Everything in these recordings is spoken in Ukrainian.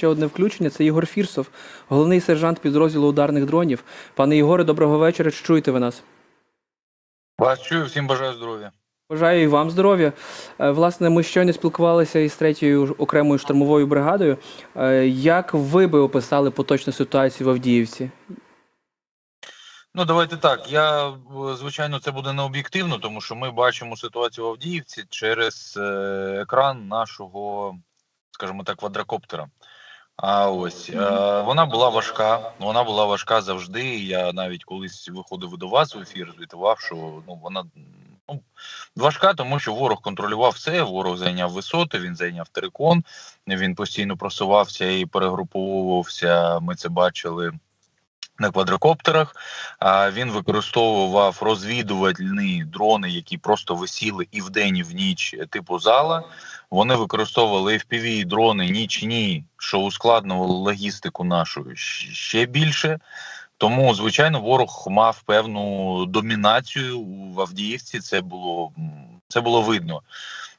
ще одне включення. Це Ігор Фірсов, головний сержант підрозділу ударних дронів. Пане Ігоре, доброго вечора. Чи чуєте ви нас? Вас чую, всім бажаю здоров'я. Бажаю і вам здоров'я. Е, Власне, ми щойно спілкувалися із третьою окремою штурмовою бригадою. Е, Як ви би описали поточну ситуацію в Авдіївці? Ну давайте так. Я е, звичайно це буде не об'єктивно, тому що ми бачимо ситуацію в Авдіївці через екран нашого, скажімо так, квадрокоптера. А ось е, вона була важка. Вона була важка завжди. Я навіть колись виходив до вас в ефір, звітував, що ну вона ну, важка, тому що ворог контролював все. Ворог зайняв висоти, він зайняв терикон, він постійно просувався і перегруповувався. Ми це бачили на квадрокоптерах. А він використовував розвідувальні дрони, які просто висіли і вдень, і в ніч, типу зала. Вони використовували FPV дрони нічні, що ускладнювало логістику нашу ще більше. Тому, звичайно, ворог мав певну домінацію в Авдіївці. Це було це було видно.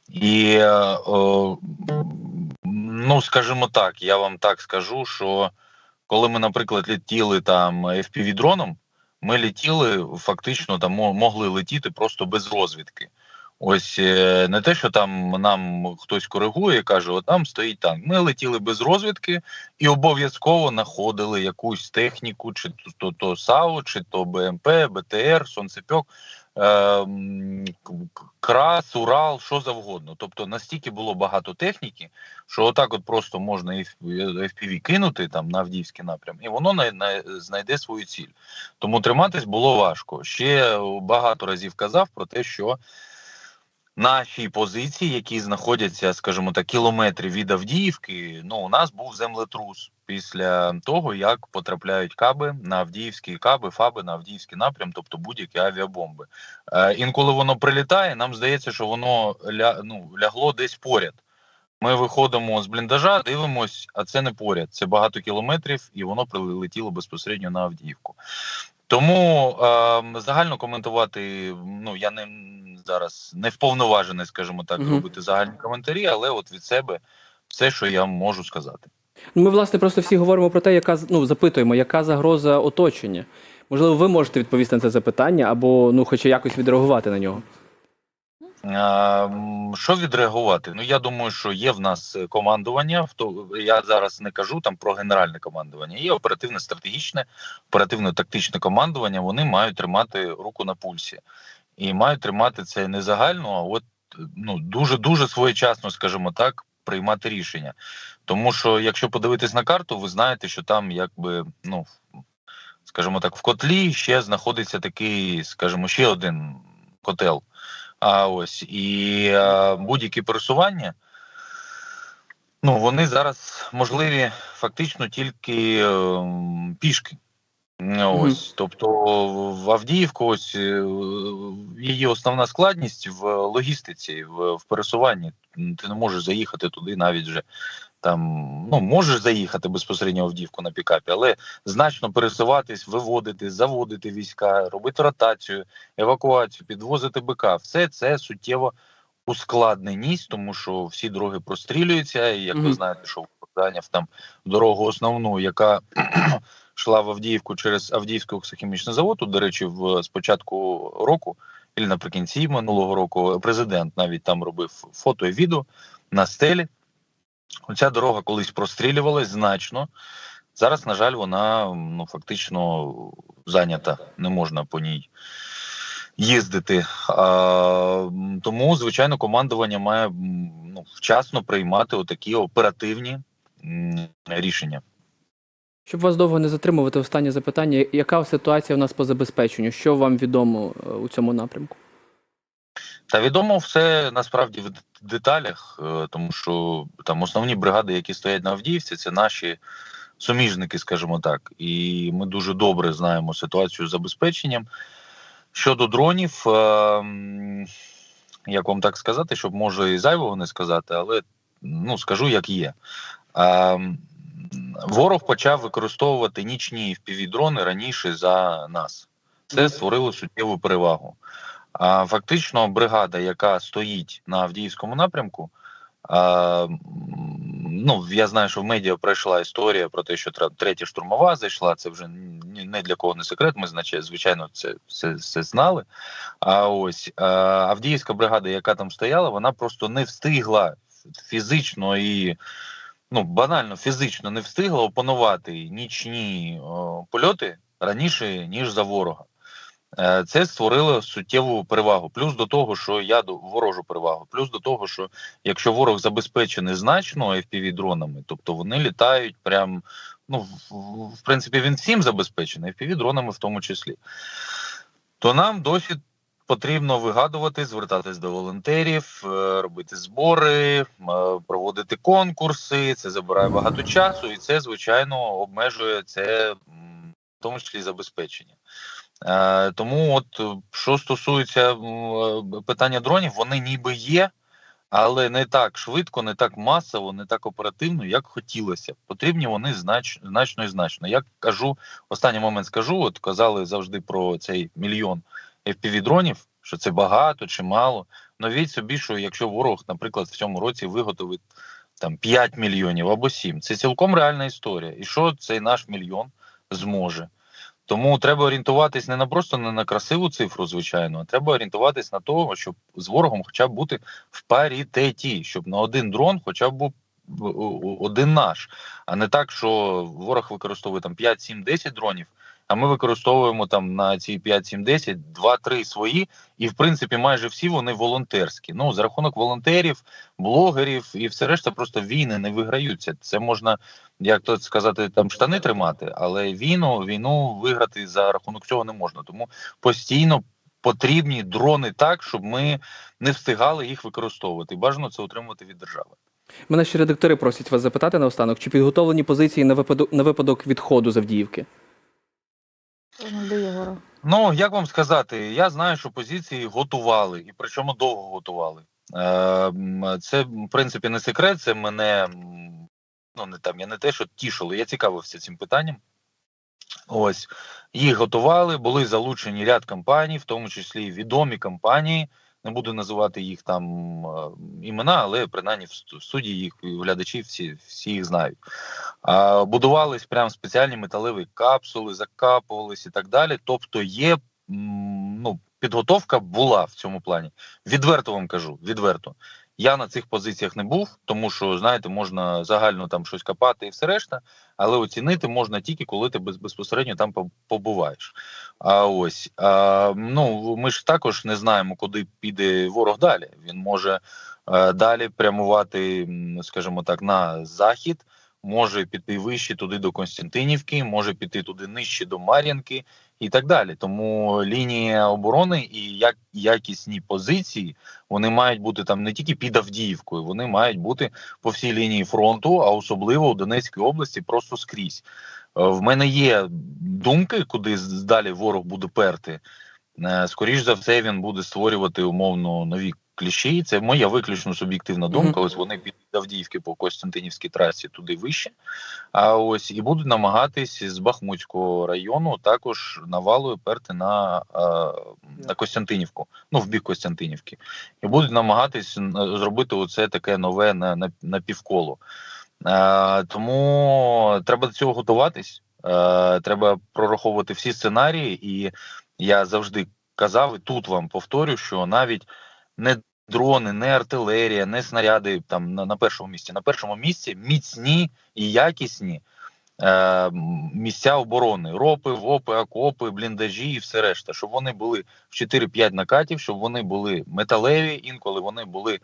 І е, е, ну, скажімо так, я вам так скажу, що коли ми, наприклад, летіли там fpv дроном ми летіли фактично там могли летіти просто без розвідки. Ось е, не те, що там нам хтось коригує, і каже, от там стоїть танк. Ми летіли без розвідки і обов'язково знаходили якусь техніку, чи то, то, САУ, чи то БМП, БТР, Сонцепьок, Крас, Урал, що завгодно. Тобто настільки було багато техніки, що отак от просто можна FPV кинути там на Авдіївський напрям, і воно на, на, знайде свою ціль. Тому триматись було важко. Ще багато разів казав про те, що наші позиції, які знаходяться, скажімо так, кілометри від Авдіївки, ну у нас був землетрус після того, як потрапляють каби на Авдіївські каби, фаби на Авдіївський напрям, тобто будь-які авіабомби. Е, інколи воно прилітає, нам здається, що воно ля, ну, лягло десь поряд. Ми виходимо з бліндажа, дивимось, а це не поряд. Це багато кілометрів, і воно прилетіло безпосередньо на Авдіївку. Тому е, загально коментувати, ну я не зараз не вповноважений, скажімо так, робити загальні коментарі, але от від себе все, що я можу сказати. Ми, власне, просто всі говоримо про те, яка ну, запитуємо, яка загроза оточення. Можливо, ви можете відповісти на це запитання або ну, хоча якось відреагувати на нього. А, що відреагувати? Ну я думаю, що є в нас командування. Я зараз не кажу там про генеральне командування. Є оперативне стратегічне, оперативно тактичне командування. Вони мають тримати руку на пульсі і мають тримати це не загально, а от ну дуже дуже своєчасно, скажімо так, приймати рішення. Тому що, якщо подивитись на карту, ви знаєте, що там якби ну скажімо так, в котлі ще знаходиться такий, скажімо, ще один котел. А ось і будь-які пересування, ну вони зараз можливі фактично тільки е, пішки. Ось, тобто в Авдіївку, ось е, її основна складність в логістиці, в, в пересуванні. Ти не можеш заїхати туди навіть вже там. Ну можеш заїхати безпосередньо в Авдіївку на пікапі, але значно пересуватись, виводити, заводити війська, робити ротацію, евакуацію, підвозити БК. Все це суттєво ускладненість, тому що всі дороги прострілюються. І як ви знаєте, що зайняв там дорогу основну, яка йшла в Авдіївку через Авдіївський оксохімічний завод. Тут, до речі, в з початку року, і наприкінці минулого року, президент навіть там робив фото і відео на стелі. Оця дорога колись прострілювалась значно. Зараз, на жаль, вона ну фактично зайнята, не можна по ній їздити. А, тому, звичайно, командування має ну, вчасно приймати отакі оперативні рішення. Щоб вас довго не затримувати, останнє запитання: яка ситуація у нас по забезпеченню? Що вам відомо е, у цьому напрямку? Та відомо все насправді в деталях, е, тому що там основні бригади, які стоять на Авдіївці, це наші суміжники, скажімо так. І ми дуже добре знаємо ситуацію з забезпеченням. Щодо дронів, е, як вам так сказати, щоб може і зайвого не сказати, але ну скажу, як є. Е, Ворог почав використовувати нічні впівдрони раніше за нас. Це створило суттєву перевагу. Фактично, бригада, яка стоїть на Авдіївському напрямку, ну я знаю, що в медіа пройшла історія про те, що третя штурмова зайшла. Це вже не для кого не секрет. Ми звичайно, це все, все знали. А ось Авдіївська бригада, яка там стояла, вона просто не встигла фізично і ну банально фізично не встигла опанувати нічні о, польоти раніше ніж за ворога. Е, Це створило суттєву перевагу. Плюс до того, що я ворожу перевагу. Плюс до того, що якщо ворог забезпечений значно fpv дронами, тобто вони літають прям. Ну, в принципі, він всім забезпечений, fpv дронами в тому числі. То нам досі потрібно вигадувати, звертатись до волонтерів, е, робити збори, е, проводити конкурси. Це забирає багато часу, і це, звичайно, обмежує це, в тому числі забезпечення. Е, Тому, от е, що стосується е, питання дронів, вони ніби є, але не так швидко, не так масово, не так оперативно, як хотілося. Потрібні вони знач, значно і значно. Я кажу, останній момент скажу: от казали завжди про цей мільйон fpv дронів, що це багато чи мало. Навіть собі, що якщо ворог, наприклад, в цьому році виготовить там 5 мільйонів або 7, це цілком реальна історія. І що цей наш мільйон зможе? Тому треба орієнтуватись не на просто не на красиву цифру, звичайно, а треба орієнтуватись на того, щоб з ворогом хоча б бути в паритеті, щоб на один дрон хоча б був один наш, а не так, що ворог використовує там 5, 7, 10 дронів, а ми використовуємо там на ці 5, 7, 10, 2-3 свої, і в принципі майже всі вони волонтерські. Ну за рахунок волонтерів, блогерів і все решта, просто війни не виграються. Це можна, як то сказати, там штани тримати, але війну війну виграти за рахунок цього не можна. Тому постійно потрібні дрони так, щоб ми не встигали їх використовувати. Бажано це отримувати від держави. Мене ще редактори просять вас запитати наостанок, чи підготовлені позиції на випадок на випадок відходу з Авдіївки? До Єгора. Ну як вам сказати, я знаю, що позиції готували, і причому довго готували. Е, це в принципі не секрет. Це мене ну не там. Я не те, що тішило. Я цікавився цим питанням. Ось їх готували, були залучені ряд компаній, в тому числі відомі компанії. Не буду називати їх там е, імена, але принаймні в суді їх глядачі всі, всі їх знають. А, будувались прям спеціальні металеві капсули, закапувались і так далі. Тобто є ну, підготовка була в цьому плані. Відверто вам кажу, відверто. Я на цих позиціях не був, тому що знаєте, можна загально там щось копати і все решта, але оцінити можна тільки коли ти безпосередньо там побуваєш. А ось а, ну ми ж також не знаємо, куди піде ворог далі. Він може е, далі прямувати, скажімо так, на захід. Може піти вище туди до Константинівки, може піти туди нижче до Мар'їнки і так далі. Тому лінія оборони і як якісні позиції вони мають бути там не тільки під Авдіївкою, вони мають бути по всій лінії фронту, а особливо у Донецькій області, просто скрізь. Е, В мене є думки, куди далі ворог буде перти. Скоріше за все, він буде створювати умовно нові кліщі. Це моя виключно суб'єктивна думка. Мгм. Ось вони під Авдіївки по Костянтинівській трасі туди вище. А ось і будуть намагатись з Бахмутського району також навалою перти на, е, на Костянтинівку, ну в бік Костянтинівки, і будуть намагатись зробити оце таке нове на, на, на півколо. Е, тому треба до цього готуватись. Е, треба прораховувати всі сценарії, і я завжди казав, і тут вам повторю, що навіть не дрони, не артилерія, не снаряди там на, на першому місці. На першому місці міцні і якісні е, місця оборони, ропи, вопи, окопи, бліндажі і все решта, щоб вони були в 4-5 накатів, щоб вони були металеві, інколи вони були е,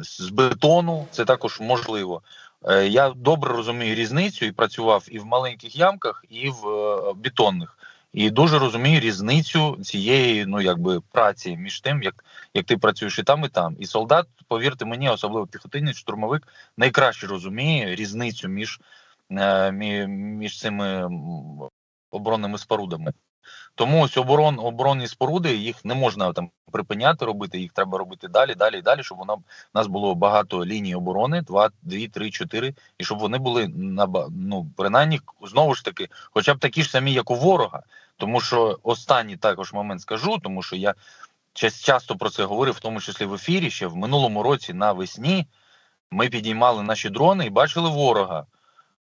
з бетону. Це також можливо. Е, Я добре розумію різницю і працював і в маленьких ямках, і в е, бетонних. І дуже розумію різницю цієї, ну якби праці між тим, як, як ти працюєш і там, і там. І солдат, повірте мені, особливо піхотинець, штурмовик, найкраще розуміє різницю між, е, між цими оборонними спорудами. Тому ось оборон, оборонні споруди їх не можна там припиняти робити, їх треба робити далі, далі і далі, щоб вона у нас було багато ліній оборони, два, дві, три, чотири, і щоб вони були на ну, принаймні знову ж таки, хоча б такі ж самі, як у ворога. Тому що останній також момент скажу, тому що я час- часто про це говорив, в тому числі в ефірі, ще в минулому році навесні. ми підіймали наші дрони і бачили ворога.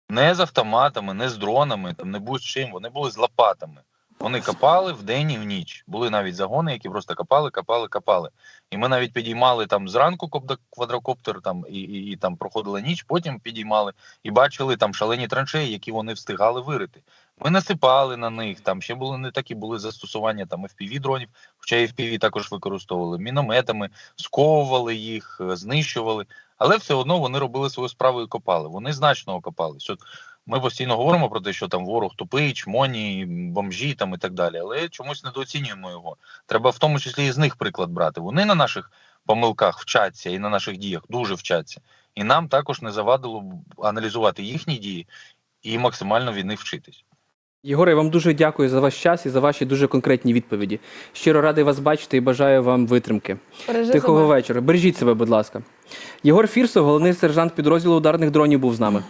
Не з автоматами, не з дронами, там не будь чим. Вони були з лопатами. Вони копали вдень і в ніч. Були навіть загони, які просто копали, копали, копали. І ми навіть підіймали там зранку квадрокоптер там і, і, і там проходила ніч, потім підіймали і бачили там шалені траншеї, які вони встигали вирити. Ми насипали на них. Там ще були не такі були застосування там fpv дронів, хоча FPV також використовували мінометами, сковували їх, е, знищували. Але все одно вони робили свою справу і копали. Вони значно окопались. Ми постійно говоримо про те, що там ворог тупий, чмоні, бомжі там і так далі. Але чомусь недооцінюємо його. Треба в тому числі і з них приклад брати. Вони на наших помилках вчаться і на наших діях дуже вчаться. І нам також не завадило аналізувати їхні дії і максимально від них вчитись. Єгоре, я вам дуже дякую за ваш час і за ваші дуже конкретні відповіді. Щиро радий вас бачити і бажаю вам витримки. Бережи Тихого себе. вечора. Бережіть себе, будь ласка. Єгор Фірсов, головний сержант підрозділу ударних дронів, був з нами.